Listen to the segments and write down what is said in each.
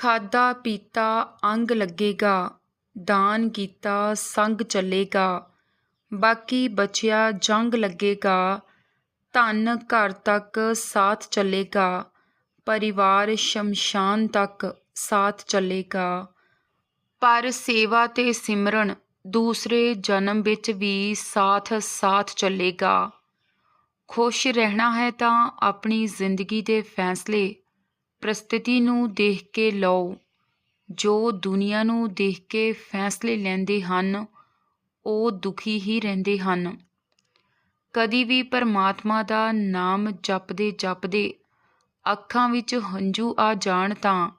ਖਾਧਾ ਪੀਤਾ, ਅੰਗ ਲੱਗੇਗਾ, ਦਾਨ ਕੀਤਾ, ਸੰਗ ਚੱਲੇਗਾ। ਬਾਕੀ ਬਚਿਆ ਜੰਗ ਲੱਗੇਗਾ, ਧਨ ਘਰ ਤੱਕ ਸਾਥ ਚੱਲੇਗਾ, ਪਰਿਵਾਰ ਸ਼ਮਸ਼ਾਨ ਤੱਕ ਸਾਥ ਚੱਲੇਗਾ। ਪਰ ਸੇਵਾ ਤੇ ਸਿਮਰਨ ਦੂਸਰੇ ਜਨਮ ਵਿੱਚ ਵੀ ਸਾਥ ਸਾਥ ਚੱਲੇਗਾ। ਖੁਸ਼ ਰਹਿਣਾ ਹੈ ਤਾਂ ਆਪਣੀ ਜ਼ਿੰਦਗੀ ਦੇ ਫੈਸਲੇ ਪ੍ਰਸਥਿਤੀ ਨੂੰ ਦੇਖ ਕੇ ਲਓ। ਜੋ ਦੁਨੀਆ ਨੂੰ ਦੇਖ ਕੇ ਫੈਸਲੇ ਲੈਂਦੇ ਹਨ, ਉਹ ਦੁਖੀ ਹੀ ਰਹਿੰਦੇ ਹਨ। ਕਦੀ ਵੀ ਪਰਮਾਤਮਾ ਦਾ ਨਾਮ ਜਪਦੇ ਜਪਦੇ ਅੱਖਾਂ ਵਿੱਚ ਹੰਝੂ ਆ ਜਾਣ ਤਾਂ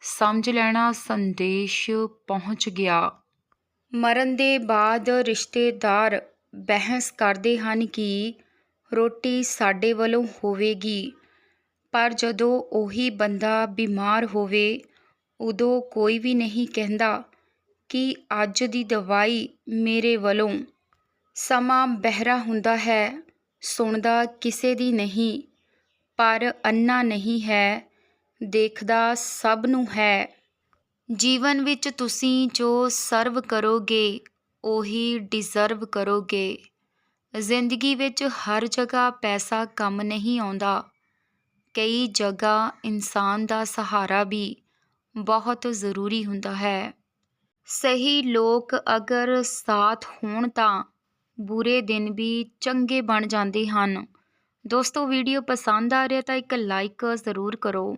ਸਮਝ ਲੈਣਾ ਸੰਦੇਸ਼ ਪਹੁੰਚ ਗਿਆ। ਮਰਨ ਦੇ ਬਾਅਦ ਰਿਸ਼ਤੇਦਾਰ ਬਹਿਸ ਕਰਦੇ ਹਨ ਕਿ ਰੋਟੀ ਸਾਡੇ ਵੱਲੋਂ ਹੋਵੇਗੀ। ਪਰ ਜਦੋਂ ਉਹੀ ਬੰਦਾ ਬਿਮਾਰ ਹੋਵੇ, ਉਦੋਂ ਕੋਈ ਵੀ ਨਹੀਂ ਕਹਿੰਦਾ ਕਿ ਅੱਜ ਦੀ ਦਵਾਈ ਮੇਰੇ ਵੱਲੋਂ। ਸਮਾਂ ਬਹਿਰਾ ਹੁੰਦਾ ਹੈ, ਸੁਣਦਾ ਕਿਸੇ ਦੀ ਨਹੀਂ, ਪਰ ਅੰਨਾ ਨਹੀਂ ਹੈ, ਦੇਖਦਾ ਸਭ ਨੂੰ ਹੈ। ਜੀਵਨ ਵਿੱਚ ਤੁਸੀਂ ਜੋ ਸਰਵ ਕਰੋਗੇ, ਉਹੀ ਡਿਜ਼ਰਵ ਕਰੋਗੇ। ਜ਼ਿੰਦਗੀ ਵਿੱਚ ਹਰ ਜਗ੍ਹਾ ਪੈਸਾ ਕੰਮ ਨਹੀਂ ਆਉਂਦਾ। ਕਈ ਜਗ੍ਹਾ ਇਨਸਾਨ ਦਾ ਸਹਾਰਾ ਵੀ ਬਹੁਤ ਜ਼ਰੂਰੀ ਹੁੰਦਾ ਹੈ। ਸਹੀ ਲੋਕ ਅਗਰ ਸਾਥ ਹੋਣ ਤਾਂ ਬੁਰੇ ਦਿਨ ਵੀ ਚੰਗੇ ਬਣ ਜਾਂਦੇ ਹਨ। ਦੋਸਤੋ, ਵੀਡੀਓ ਪਸੰਦ ਆ ਰਿਹਾ ਤਾਂ ਇੱਕ ਲਾਈਕ ਜ਼ਰੂਰ ਕਰੋ।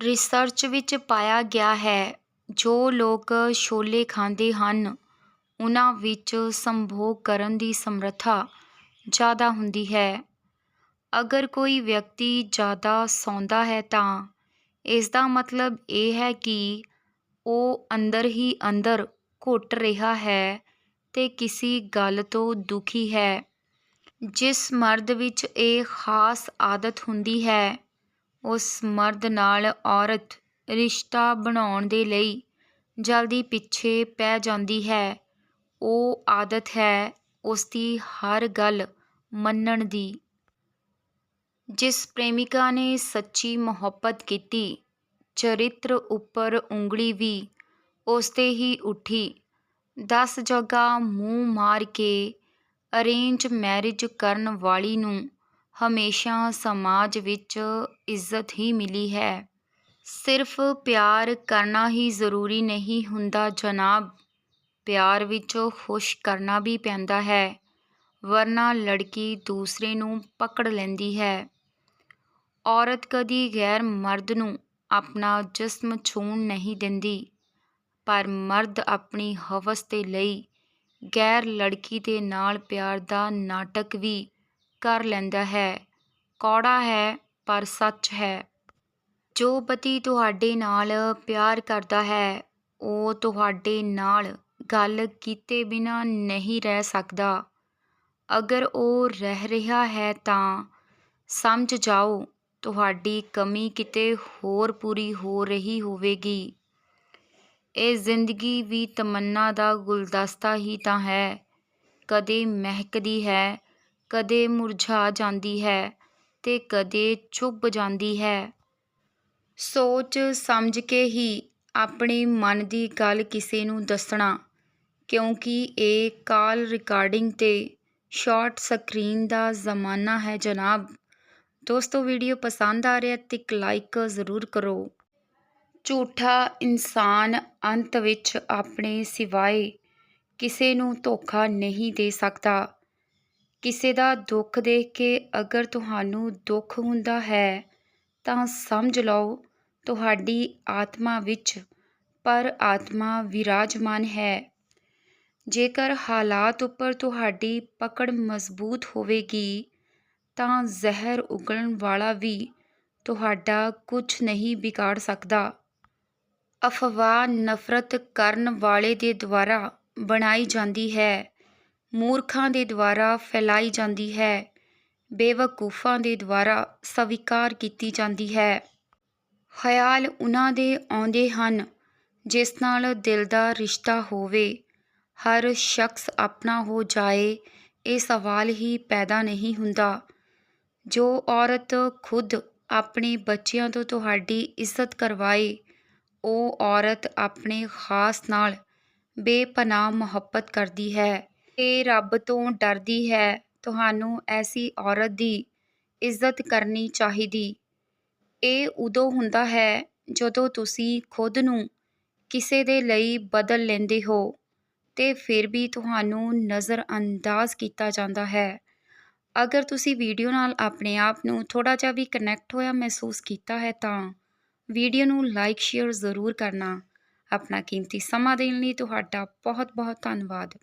ਰਿਸਰਚ ਵਿੱਚ ਪਾਇਆ ਗਿਆ ਹੈ, ਜੋ ਲੋਕ ਛੋਲੇ ਖਾਂਦੇ ਹਨ, ਉਹਨਾਂ ਵਿੱਚ ਸੰਭੋਗ ਕਰਨ ਦੀ ਸਮਰੱਥਾ ਜ਼ਿਆਦਾ ਹੁੰਦੀ ਹੈ। ਅਗਰ ਕੋਈ ਵਿਅਕਤੀ ਜ਼ਿਆਦਾ ਸੌਂਦਾ ਹੈ ਤਾਂ ਇਸ ਦਾ ਮਤਲਬ ਇਹ ਹੈ ਕਿ ਉਹ ਅੰਦਰ ਹੀ ਅੰਦਰ ਘੁੱਟ ਰਿਹਾ ਹੈ ਅਤੇ ਕਿਸੇ ਗੱਲ ਤੋਂ ਦੁਖੀ ਹੈ। ਜਿਸ ਮਰਦ ਵਿੱਚ ਇਹ ਖਾਸ ਆਦਤ ਹੁੰਦੀ ਹੈ, ਉਸ ਮਰਦ ਨਾਲ ਔਰਤ ਰਿਸ਼ਤਾ ਬਣਾਉਣ ਦੇ ਲਈ ਜਲਦੀ ਪਿੱਛੇ ਪੈ ਜਾਂਦੀ ਹੈ। ਉਹ ਆਦਤ ਹੈ ਉਸ ਦੀ ਹਰ ਗੱਲ ਮੰਨਣ ਦੀ। ਜਿਸ ਪ੍ਰੇਮਿਕਾ ਨੇ ਸੱਚੀ ਮੁਹੱਬਤ ਕੀਤੀ, ਚਰਿੱਤਰ ਉੱਪਰ ਉਂਗਲੀ ਵੀ ਉਸ ਤੇ ਹੀ ਉੱਠੀ। ਦਸ ਜਗ੍ਹਾ ਮੂੰਹ ਮਾਰ ਕੇ ਅਰੇਂਜ ਮੈਰਿਜ ਕਰਨ ਵਾਲੀ ਨੂੰ ਹਮੇਸ਼ਾ ਸਮਾਜ ਵਿੱਚ ਇੱਜ਼ਤ ਹੀ ਮਿਲੀ ਹੈ। ਸਿਰਫ ਪਿਆਰ ਕਰਨਾ ਹੀ ਜ਼ਰੂਰੀ ਨਹੀਂ ਹੁੰਦਾ, ਜਨਾਬ। ਪਿਆਰ ਵਿੱਚ ਖੁਸ਼ ਕਰਨਾ ਵੀ ਪੈਂਦਾ ਹੈ, ਵਰਨਾ ਲੜਕੀ ਦੂਸਰੇ ਨੂੰ ਪਕੜ ਲੈਂਦੀ ਹੈ। ਔਰਤ ਕਦੀ ਗੈਰ ਮਰਦ ਨੂੰ ਆਪਣਾ ਜਿਸਮ ਛੂਣ ਨਹੀਂ ਦਿੰਦੀ, ਪਰ ਮਰਦ ਆਪਣੀ ਹਵਸ ਦੇ ਲਈ ਗੈਰ ਲੜਕੀ ਦੇ ਨਾਲ ਪਿਆਰ ਦਾ ਨਾਟਕ ਵੀ ਕਰ ਲੈਂਦਾ ਹੈ। ਕੌੜਾ ਹੈ, ਪਰ ਸੱਚ ਹੈ। ਜੋ ਪਤੀ ਤੁਹਾਡੇ ਨਾਲ ਪਿਆਰ ਕਰਦਾ ਹੈ, ਉਹ ਤੁਹਾਡੇ ਨਾਲ ਗੱਲ ਕੀਤੇ ਬਿਨਾ ਨਹੀਂ ਰਹਿ ਸਕਦਾ। ਅਗਰ ਉਹ ਰਹਿ ਰਿਹਾ ਹੈ ਤਾਂ ਸਮਝ ਜਾਓ ਤੁਹਾਡੀ ਕਮੀ ਕਿਤੇ ਹੋਰ ਪੂਰੀ ਹੋ ਰਹੀ ਹੋਵੇਗੀ। ਇਹ ਜ਼ਿੰਦਗੀ ਵੀ ਤਮੰਨਾ ਦਾ ਗੁਲਦਸਤਾ ਹੀ ਤਾਂ ਹੈ। ਕਦੇ ਮਹਿਕਦੀ ਹੈ, ਕਦੇ ਮੁਰਝਾ ਜਾਂਦੀ ਹੈ ਤੇ ਕਦੇ ਚੁੱਭ ਜਾਂਦੀ ਹੈ। ਸੋਚ ਸਮਝ ਕੇ ਹੀ ਆਪਣੇ ਮਨ ਦੀ ਗੱਲ ਕਿਸੇ ਨੂੰ ਦੱਸਣਾ, ਕਿਉਂਕਿ ਇਹ ਕਾਲ ਰਿਕਾਰਡਿੰਗ ਤੇ ਸ਼ਾਰਟ ਸਕਰੀਨ ਦਾ ਜ਼ਮਾਨਾ ਹੈ ਜਨਾਬ। ਦੋਸਤੋ ਵੀਡੀਓ ਪਸੰਦ ਆ ਰਿਹਾ ਤੇ ਇੱਕ ਲਾਈਕ ਜ਼ਰੂਰ ਕਰੋ। ਝੂਠਾ ਇਨਸਾਨ ਅੰਤ ਵਿੱਚ ਆਪਣੇ ਸਿਵਾਏ ਕਿਸੇ ਨੂੰ ਧੋਖਾ ਨਹੀਂ ਦੇ ਸਕਦਾ। ਕਿਸੇ ਦਾ ਦੁੱਖ ਦੇਖ ਕੇ ਅਗਰ ਤੁਹਾਨੂੰ ਦੁੱਖ ਹੁੰਦਾ ਹੈ, ਤਾਂ ਸਮਝ ਲਓ, ਤੁਹਾਡੀ ਆਤਮਾ ਵਿੱਚ ਪਰ ਆਤਮਾ ਵਿਰਾਜਮਾਨ ਹੈ। ਜੇਕਰ ਹਾਲਾਤ ਉੱਪਰ ਤੁਹਾਡੀ ਪਕੜ ਮਜ਼ਬੂਤ ਹੋਵੇਗੀ ਤਾਂ ਜ਼ਹਿਰ ਉਗਲਣ ਵਾਲਾ ਵੀ ਤੁਹਾਡਾ ਕੁਝ ਨਹੀਂ ਵਿਗਾੜ ਸਕਦਾ। ਅਫਵਾਹ ਨਫ਼ਰਤ ਕਰਨ ਵਾਲੇ ਦੇ ਦੁਆਰਾ ਬਣਾਈ ਜਾਂਦੀ ਹੈ। ਮੂਰਖਾਂ ਦੇ ਦੁਆਰਾ ਫੈਲਾਈ ਜਾਂਦੀ ਹੈ। ਬੇਵਕੂਫਾਂ ਦੇ ਦੁਆਰਾ ਸਵੀਕਾਰ ਕੀਤੀ ਜਾਂਦੀ ਹੈ। ਖਿਆਲ ਉਹਨਾਂ ਦੇ ਆਉਂਦੇ ਹਨ, ਜਿਸ ਨਾਲ ਦਿਲ ਦਾ ਰਿਸ਼ਤਾ ਹੋਵੇ। ਹਰ ਸ਼ਖਸ ਆਪਣਾ ਹੋ ਜਾਏ, ਇਹ ਸਵਾਲ ਹੀ ਪੈਦਾ ਨਹੀਂ ਹੁੰਦਾ। ਜੋ ਔਰਤ ਖੁਦ ਆਪਣੇ ਬੱਚਿਆਂ ਤੋਂ ਤੁਹਾਡੀ ਇੱਜ਼ਤ ਕਰਵਾਏ, ਉਹ ਔਰਤ ਆਪਣੇ ਖਾਸ ਨਾਲ ਬੇਪਨਾਹ ਮੁਹੱਬਤ ਕਰਦੀ ਹੈ ਤੇ ਰੱਬ ਤੋਂ ਡਰਦੀ ਹੈ। ਤੁਹਾਨੂੰ ਐਸੀ ਔਰਤ ਦੀ ਇੱਜ਼ਤ ਕਰਨੀ ਚਾਹੀਦੀ। ਇਹ ਉਦੋਂ ਹੁੰਦਾ ਹੈ ਜਦੋਂ ਤੁਸੀਂ ਖੁਦ ਨੂੰ ਕਿਸੇ ਦੇ ਲਈ ਬਦਲ ਲੈਂਦੇ ਹੋ ਤੇ ਫਿਰ ਵੀ ਤੁਹਾਨੂੰ ਨਜ਼ਰਅੰਦਾਜ਼ ਕੀਤਾ ਜਾਂਦਾ ਹੈ। ਅਗਰ ਤੁਸੀਂ ਵੀਡੀਓ ਨਾਲ ਆਪਣੇ ਆਪ ਨੂੰ ਥੋੜਾ ਜਿਹਾ ਵੀ ਕਨੈਕਟ ਹੋਇਆ ਮਹਿਸੂਸ ਕੀਤਾ ਹੈ ਤਾਂ ਵੀਡੀਓ ਨੂੰ ਲਾਈਕ ਸ਼ੇਅਰ ਜ਼ਰੂਰ ਕਰਨਾ। ਆਪਣਾ ਕੀਮਤੀ ਸਮਾਂ ਦੇਣ ਲਈ ਤੁਹਾਡਾ ਬਹੁਤ ਬਹੁਤ ਧੰਨਵਾਦ।